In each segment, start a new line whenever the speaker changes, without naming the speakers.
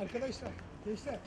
Arkadaşlar, gençler.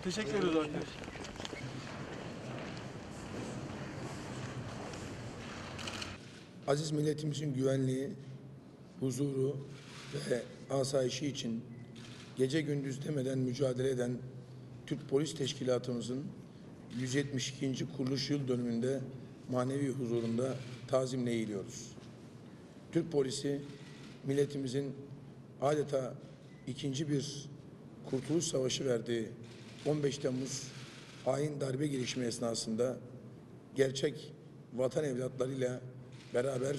Teşekkür ederiz arkadaşlar.
Aziz milletimizin güvenliği, huzuru ve asayişi için gece gündüz demeden mücadele eden Türk Polis Teşkilatımızın 172. kuruluş yıl dönümünde manevi huzurunda tazimle eğiliyoruz. Türk polisi milletimizin adeta ikinci bir kurtuluş savaşı verdiği 15 Temmuz hain darbe girişimi esnasında gerçek vatan evlatlarıyla beraber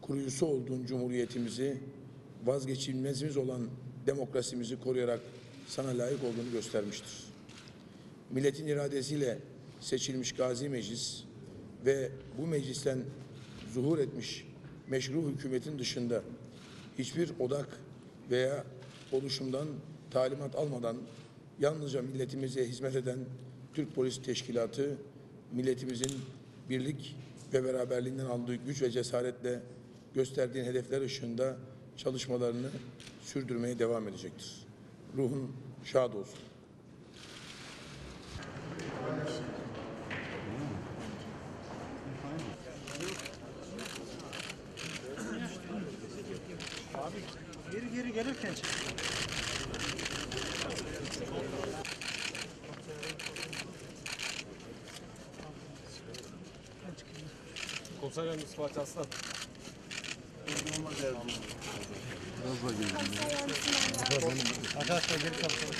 kurucusu olduğun cumhuriyetimizi vazgeçilmezimiz olan demokrasimizi koruyarak sana layık olduğunu göstermiştir. Milletin iradesiyle seçilmiş Gazi Meclis ve bu meclisten zuhur etmiş meşru hükümetin dışında hiçbir odak veya oluşumdan talimat almadan yalnızca milletimize hizmet eden Türk Polis Teşkilatı milletimizin birlik ve beraberliğinden aldığı güç ve cesaretle gösterdiğin hedefler ışığında çalışmalarını sürdürmeye devam edecektir. Ruhun şad olsun.
Geri geri gelirken Komiser
Yardımcısı Fatih Aslan. Biraz daha gelin.
Arkadaşlar geri çalışalım.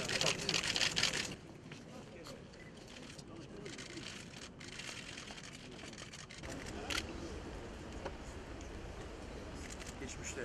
Geçmişte.